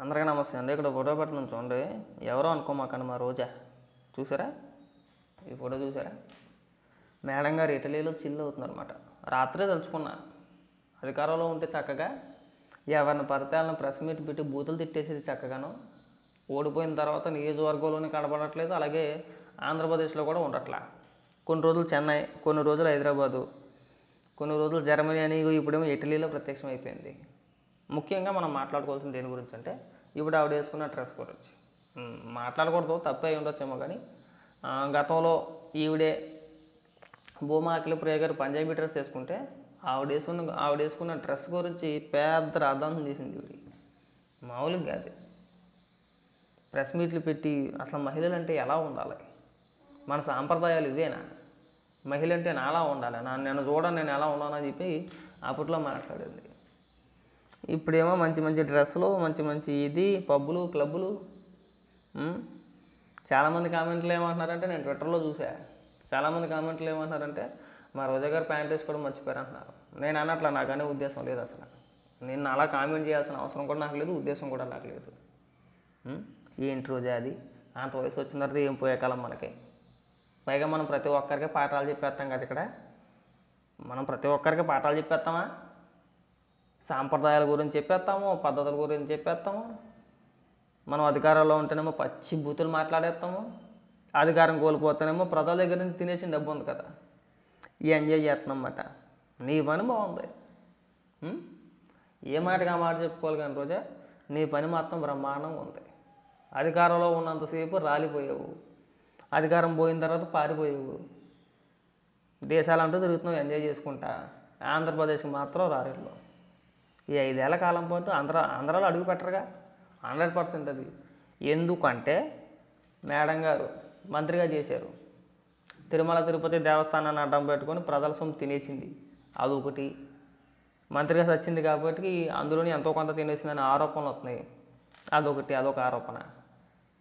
అందరికీ నమస్తే అండి. ఇక్కడ ఫోటో పెడుతున్నాను చూడండి. ఎవరో అనుకోమాకండి మా రోజా. చూసారా? ఈ ఫోటో చూసారా? మేడం గారు ఇటలీలో చిల్ అవుతుందన్నమాట రాత్రే తలుచుకున్నా. అధికారంలో ఉంటే చక్కగా ఎవరిని పడితే వాళ్ళని ప్రెస్ మీట్ పెట్టి బూతులు తిట్టేసేది చక్కగాను. ఓడిపోయిన తర్వాత నియోజకవర్గంలోనే కనబడట్లేదు. అలాగే ఆంధ్రప్రదేశ్లో కూడా ఉండట్లా. కొన్ని రోజులు చెన్నై కొన్ని రోజులు హైదరాబాదు కొన్ని రోజులు జర్మనీ అని ఇప్పుడేమో ఇటలీలో ప్రత్యక్షం అయిపోయింది ముఖ్యంగా మనం మాట్లాడుకోవాల్సిన దేని గురించి అంటే ఇప్పుడు ఆవిడ వేసుకున్న డ్రెస్ గురించి. మాట్లాడకూడదు తప్పే ఉండొచ్చేమో కానీ గతంలో ఈవిడే భూమా అఖిల ప్రియ గారు పంజాబీ డ్రెస్ వేసుకుంటే ఆవిడ వేసుకున్న ఆవిడ వేసుకున్న డ్రెస్ గురించి పెద్ద రాద్ధాంతం చేసింది ఈవిడ. మామూలుగా కాదు. ప్రెస్ మీట్లు పెట్టి అసలు మహిళలు అంటే ఎలా ఉండాలి? మన సాంప్రదాయాలు ఇవేనా? మహిళ అంటే నాలా ఉండాలి? నా నేను చూడను నేను ఎలా ఉన్నానని చెప్పి అప్పట్లో మాట్లాడింది. ఇప్పుడేమో మంచి మంచి డ్రెస్సులు మంచి మంచి ఇది పబ్బులు క్లబ్బులు. చాలామంది కామెంట్లు ఏమంటున్నారంటే నేను ట్విట్టర్లో చూసా. చాలామంది కామెంట్లు ఏమంటున్నారంటే మా రోజా గారు ప్యాంట్ వేసుకోవడం మర్చిపోయారు అంటున్నారు. నేను అన్నట్ల నాకనే ఉద్దేశం లేదు అసలు. నేను అలా కామెంట్ చేయాల్సిన అవసరం కూడా నాకు లేదు ఉద్దేశం కూడా నాకు లేదు. ఏంటి రోజా అది? అంత వయసు వచ్చిన తర్వాత ఏం పోయే కాలం మనకి? పైగా మనం ప్రతి ఒక్కరికి పాఠాలు చెప్పేస్తాం కదా ఇక్కడ. మనం ప్రతి ఒక్కరికి పాఠాలు చెప్పేస్తామా? సాంప్రదాయాల గురించి చెప్పేస్తాము పద్ధతుల గురించి చెప్పేస్తాము. మనం అధికారంలో ఉంటేనేమో పచ్చి బూతులు మాట్లాడేస్తాము. అధికారం కోల్పోతేనేమో ప్రజల దగ్గర నుంచి తినేసిన డబ్బు ఉంది కదా. ఈ ఎంజాయ్ చేస్తున్నాం అన్నమాట. నీ పని బాగుంది. ఏ మాటగా మాట చెప్పుకోవాలి కానీ రోజా నీ పని మాత్రం బ్రహ్మాండంగా ఉంది. అధికారంలో ఉన్నంతసేపు రాలిపోయావు. అధికారం పోయిన తర్వాత పారిపోయావు. దేశాలంటూ తిరుగుతున్నావు ఎంజాయ్ చేసుకుంటా. ఆంధ్రప్రదేశ్కి మాత్రం రాలేదు. ఈ ఐదేళ్ళ కాలం పాటు ఆంధ్ర ఆంధ్రాలో అడుగు పెట్టరుగా. హండ్రెడ్ పర్సెంట్ అది. ఎందుకంటే మేడం గారు మంత్రిగా చేశారు. తిరుమల తిరుపతి దేవస్థానాన్ని అడ్డం పెట్టుకొని ప్రజల సొమ్ము తినేసింది. అదొకటి. మంత్రిగా సచ్చింది కాబట్టి అందులోని ఎంతో కొంత తినేసిందని ఆరోపణలు వస్తున్నాయి. అదొకటి అదొక ఆరోపణ.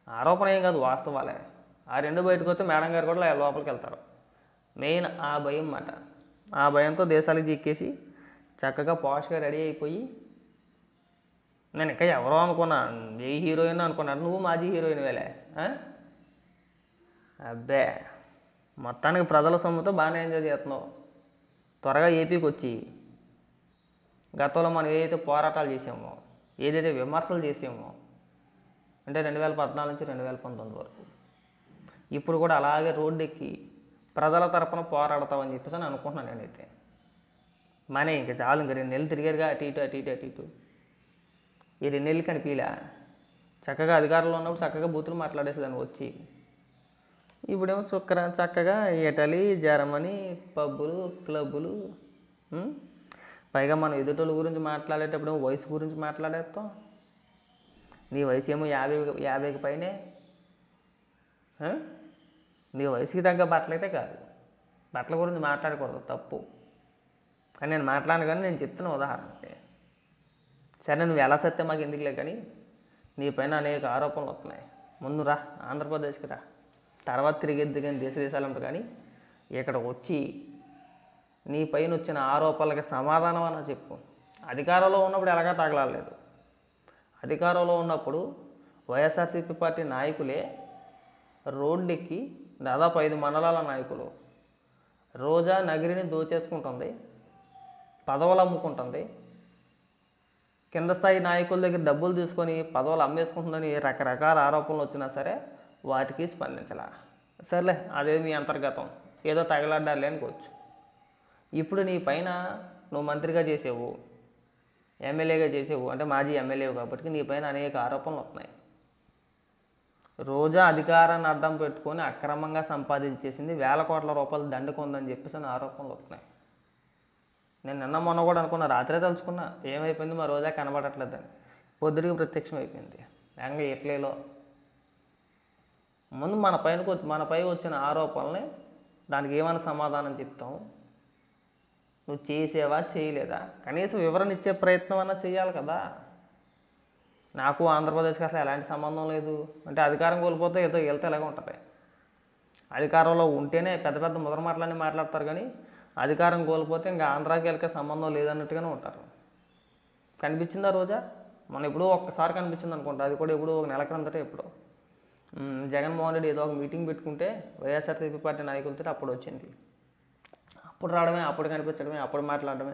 ఆరోపణ ఏం కాదు వాస్తవాలే. ఆ రెండు బయటకు వస్తే మేడం గారు కూడా లోపలికి వెళ్తారు. మెయిన్ ఆ భయం మాట ఆ భయంతో దేశాలకు చిక్కేసి చక్కగా పాష్గా రెడీ అయిపోయి నేను ఇంకా ఎవరో అనుకున్నా ఏ హీరోయిన్ అనుకున్నాను నువ్వు మాజీ హీరోయిన్ వేలే అబ్బే మొత్తానికి ప్రజల సొమ్ముతో బాగానే ఎంజాయ్ చేస్తున్నావు. త్వరగా ఏపీకి వచ్చి గతంలో మనం ఏదైతే పోరాటాలు చేసామో ఏదైతే విమర్శలు చేసామో అంటే రెండు వేల పద్నాలుగు నుంచి రెండు వేల పంతొమ్మిది వరకు ఇప్పుడు కూడా అలాగే రోడ్డు ఎక్కి ప్రజల తరపున పోరాడతామని చెప్పేసి అని అనుకుంటున్నాను నేనైతే. మనే ఇంకా చాలు ఇంకా రెండు నెలలు తిరిగారుగా అటు ఇటు అటు ఇటు అటు ఇటు. ఈ రెండు నెలలు కనిపించలే చక్కగా అధికారంలో ఉన్నప్పుడు చక్కగా బూతులు మాట్లాడేసేదాన్ని వచ్చి. ఇప్పుడేమో చుక్కర చక్కగా ఇటలీ జర్మనీ పబ్బులు క్లబ్బులు పైగా మనం ఎదుటోళ్ళ గురించి మాట్లాడేటప్పుడు వయసు గురించి మాట్లాడేస్తాం నీ వయసు ఏమో యాభై యాభైకి పైనే. నీ వయసుకి తగ్గ బట్టలైతే కాదు. బట్టల గురించి మాట్లాడకూడదు తప్పు. కానీ నేను మాట్లాడను కానీ నేను చెప్తున్న ఉదాహరణకి. సరే నువ్వు ఎలా సత్తే మాకు ఎందుకులే కానీ నీ పైన అనేక ఆరోపణలు వస్తున్నాయి. ముందు రా ఆంధ్రప్రదేశ్కి రా. తర్వాత తిరిగేద్దు కానీ దేశ దేశాలు కానీ ఇక్కడ వచ్చి నీ పైన వచ్చిన ఆరోపణలకి సమాధానం అని చెప్పు. అధికారంలో ఉన్నప్పుడు ఎలాగా తగలలేదు అధికారంలో ఉన్నప్పుడు వైఎస్ఆర్సీపీ పార్టీ నాయకులే రోడ్డెక్కి దాదాపు ఐదు మండలాల నాయకులు. రోజా నగిరిని దోచేసుకుంటుంది. పదవులు అమ్ముకుంటుంది కింద స్థాయి నాయకుల దగ్గర డబ్బులు తీసుకొని పదవులు అమ్మేసుకుంటుందని రకరకాల ఆరోపణలు వచ్చినా సరే వాటికి స్పందించలా. సర్లే అదే మీ అంతర్గతం. ఏదో తగలడ్డాలి అనుకోవచ్చు. ఇప్పుడు నీ పైన నువ్వు మంత్రిగా చేసేవు ఎమ్మెల్యేగా చేసేవు అంటే మాజీ ఎమ్మెల్యేవు కాబట్టి నీ పైన అనేక ఆరోపణలు వస్తున్నాయి. రోజా అధికారాన్ని అడ్డం పెట్టుకొని అక్రమంగా సంపాదించేసింది వేల కోట్ల రూపాయలు దండుకుందని చెప్పేసి అని ఆరోపణలు వస్తున్నాయి. నేను నిన్న మొన్న కూడా అనుకున్నా రాత్రే తలుచుకున్నా ఏమైపోయింది మా రోజా కనబడట్లేదని పొద్దుడికి ప్రత్యక్షం అయిపోయింది. ఇంకా ఇట్లీలో. ముందు మన పైన మనపై వచ్చిన ఆరోపణల్ని దానికి ఏమైనా సమాధానం చెప్తాం నువ్వు చేసేవా చేయలేదా? కనీసం వివరణ ఇచ్చే ప్రయత్నం అన్నా చేయాలి కదా. నాకు ఆంధ్రప్రదేశ్కి అసలు ఎలాంటి సంబంధం లేదు. అంటే అధికారం కోల్పోతే ఏదో వెళ్తే ఎలాగ ఉంటుంది. అధికారంలో ఉంటేనే పెద్ద పెద్ద ముదర మాటలన్నీ మాట్లాడతారు కానీ అధికారం కోల్పోతే ఇంకా ఆంధ్రాకి వెళ్ళక సంబంధం లేదన్నట్టుగానే ఉంటారు. కనిపించిందా రోజా? మన ఎప్పుడో ఒక్కసారి కనిపించింది అనుకుంటా. అది కూడా ఎప్పుడో ఒక నెల క్రిందట ఎప్పుడో. జగన్మోహన్ రెడ్డి ఏదో ఒక మీటింగ్ పెట్టుకుంటే వైఎస్ఆర్సీపీ పార్టీ నాయకులతో అప్పుడు వచ్చింది. అప్పుడు రావడమే అప్పుడు కనిపించడమే అప్పుడు మాట్లాడడమే.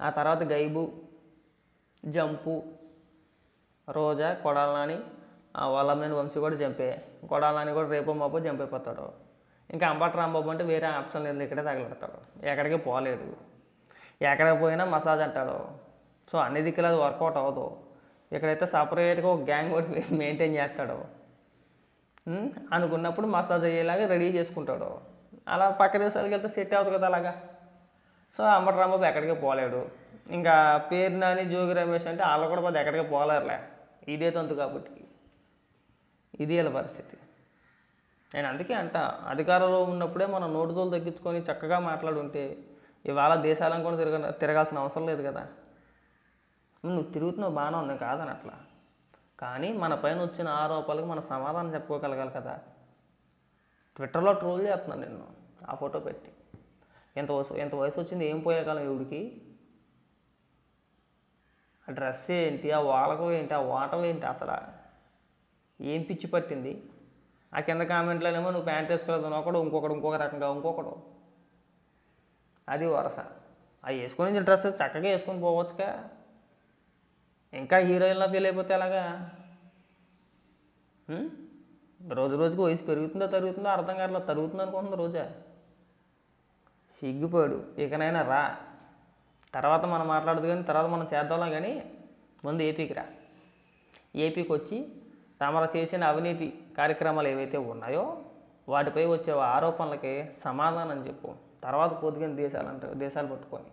ఆ తర్వాత గైబు జంపు రోజా కొడాలని వాళ్ళమ్మని వంశీ కూడా చంపే. కొడాలని కూడా రేపు మాపో చంపైపోతాడు. ఇంకా అంబట రాంబాబు అంటే వేరే ఆప్షన్ లేదు ఇక్కడే తగలెడతాడు ఎక్కడికి పోలేడు ఎక్కడికి పోయినా మసాజ్ అంటాడు సో అన్ని దిక్కులు అది వర్కౌట్ అవ్వదు. ఇక్కడైతే సపరేట్గా ఒక గ్యాంగ్ ఒకటి మెయింటైన్ చేస్తాడు. అనుకున్నప్పుడు మసాజ్ అయ్యేలాగా రెడీ చేసుకుంటాడు. అలా పక్క దేశాలకు వెళ్తే సెట్ అవుతుంది కదా అలాగా. సో అంబట రాంబాబు ఎక్కడికి పోలేడు. ఇంకా పేరు నాని జోగి రమేష్ అంటే వాళ్ళు కూడా పోతే ఎక్కడికి పోలేరులే. ఇదే తంతు కాబట్టి. ఇది వీళ్ళ పరిస్థితి. నేను అందుకే అంట అధికారంలో ఉన్నప్పుడే మనం నోటుదోలు తగ్గించుకొని చక్కగా మాట్లాడుంటే ఇవాళ దేశాలను కూడా తిరగ తిరగాల్సిన అవసరం లేదు కదా. నువ్వు తిరుగుతున్నావు బాగానే ఉంది కాదని అట్లా. కానీ మన పైన వచ్చిన ఆరోపణలకు మనం సమాధానం చెప్పుకోగలగాలి కదా. ట్విట్టర్లో ట్రోల్ చేస్తున్నాను నిన్ను ఆ ఫోటో పెట్టి. ఎంత వయసు ఎంత వయసు వచ్చింది ఏం పోయేకాలం ఇవిడికి ఆ డ్రెస్ ఏంటి ఆ వాలకం ఏంటి ఆ వాటం ఏంటి అసలు? ఏం పిచ్చి పట్టింది? ఆ కింద కామెంట్లోనేమో నువ్వు ప్యాంట్ వేసుకోలేదు ఒకడు ఇంకొకడు ఇంకొక రకంగా ఇంకొకడు. అది వరస. అది వేసుకొని డ్రెస్ చక్కగా వేసుకొని పోవచ్చుగా. ఇంకా హీరోయిన్లా ఫీల్ అయిపోతే ఎలాగా? రోజు రోజుకి వయసు పెరుగుతుందో తరుగుతుందో అర్థం కావట్లేదు. తరుగుతుంది అనుకుంటుంది రోజా. సిగ్గుపోయాడు ఇకనైనా రా. తర్వాత మనం మాట్లాడదు కానీ తర్వాత మనం చేద్దాంలా కానీ ముందు ఏపీకి రా. ఏపీకి వచ్చి తమరు చేసిన అవినీతి కార్యక్రమాలు ఏవైతే ఉన్నాయో వాటిపై వచ్చే ఆరోపణలకి సమాధానం చెప్పు. తర్వాత పొద్దుగని దేశాలు అంటే దేశాలు పట్టుకొని.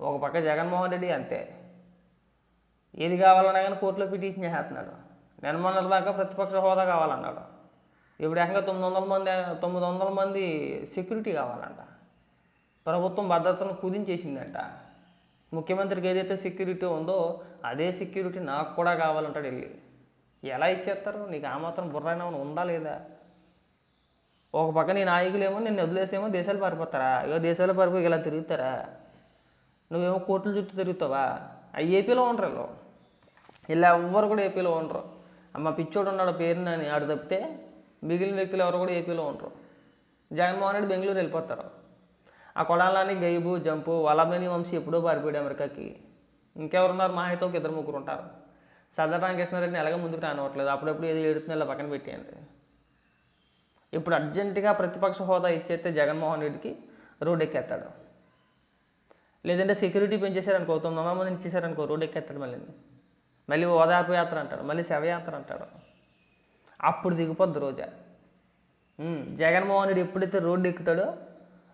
ఒక పక్క జగన్మోహన్ రెడ్డి అంతే. ఏది కావాలన్నా కానీ కోర్టులో పిటిషన్ చేస్తున్నాడు. నేను దాకా ప్రతిపక్ష హోదా కావాలన్నాడు. ఇప్పుడు ఏకంగా తొమ్మిది వందల మంది తొమ్మిది వందల మంది సెక్యూరిటీ కావాలంట. ప్రభుత్వం భద్రతను కుదించేసిందంట. ముఖ్యమంత్రికి ఏదైతే సెక్యూరిటీ ఉందో అదే సెక్యూరిటీ నాకు కూడా కావాలంటాడు వెళ్ళి ఎలా ఇచ్చేస్తారు? నీకు ఆ మాత్రం బుర్రైనా ఉందా లేదా? ఒక పక్క నీ నాయకులేమో నిన్ను వదిలేసేమో దేశాలు పారిపోతారా? ఇగో దేశాలు పారిపోయి ఇలా తిరుగుతారా? నువ్వేమో కోర్టుల చుట్టూ తిరుగుతావా? అవి ఏపీలో ఉండరు వీళ్ళు. ఇలా ఎవ్వరు కూడా ఏపీలో ఉండరు. అమ్మ పిచ్చోడు ఉన్నాడు పేరునని ఆడు తప్పితే మిగిలిన వ్యక్తులు ఎవరు కూడా ఏపీలో ఉండరు. జగన్మోహన్ రెడ్డి బెంగళూరు వెళ్ళిపోతారు. ఆ కొడాలని గైబు జంపు వలమని వంశీ ఎప్పుడో పారిపోయాడు అమెరికాకి. ఇంకెవరున్నారు? మా అయితే ఒక ఇద్దరు ముగ్గురు ఉంటారు. సర్దార్ రామకృష్ణారెడ్డిని ఎలాగ ముందుకు రానివ్వట్లేదు. అప్పుడప్పుడు ఏది ఎడుతుంది ఇలా పక్కన పెట్టేయండి. ఇప్పుడు అర్జెంటుగా ప్రతిపక్ష హోదా ఇచ్చేస్తే జగన్మోహన్ రెడ్డికి రోడ్ ఎక్కేస్తాడు లేదంటే సెక్యూరిటీ పెంచేశారనుకో తొమ్మిది వందల మందిని ఇచ్చేసారనుకో రోడ్ ఎక్కేస్తాడు మళ్ళీ. మళ్ళీ ఓదార్పు యాత్ర అంటాడు మళ్ళీ శవయాత్ర అంటాడు. అప్పుడు దిగిపోద్ది రోజా. జగన్మోహన్ రెడ్డి ఎప్పుడైతే రోడ్డు ఎక్కుతాడో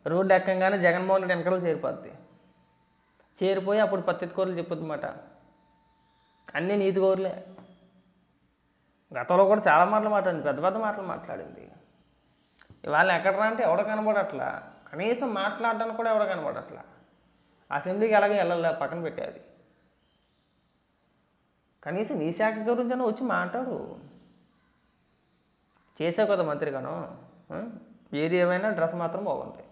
రోడ్డు ఎక్కంగానే జగన్మోహన్ రెడ్డి వెనకాల చేరిపోద్ది. చేరిపోయి అప్పుడు పత్తికూరలు చెప్పొద్దు మాట అన్నీ నీతి కోరులే గతంలో కూడా చాలా మాటలు మాట్లాడింది పెద్ద పెద్ద మాటలు మాట్లాడింది. ఇవాళ ఎక్కడ అంటే ఎవడ కనబడట్లా? కనీసం మాట్లాడడానికి కూడా ఎవడ కనబడట్లా? అసెంబ్లీకి ఎలాగో వెళ్ళాలి పక్కన పెట్టేది. కనీసం నీ శాఖ గురించి అయినా వచ్చి మాట్లాడు. చేసావు కదా మంత్రిగాను ఏది ఏమైనా డ్రెస్ మాత్రం బాగుంది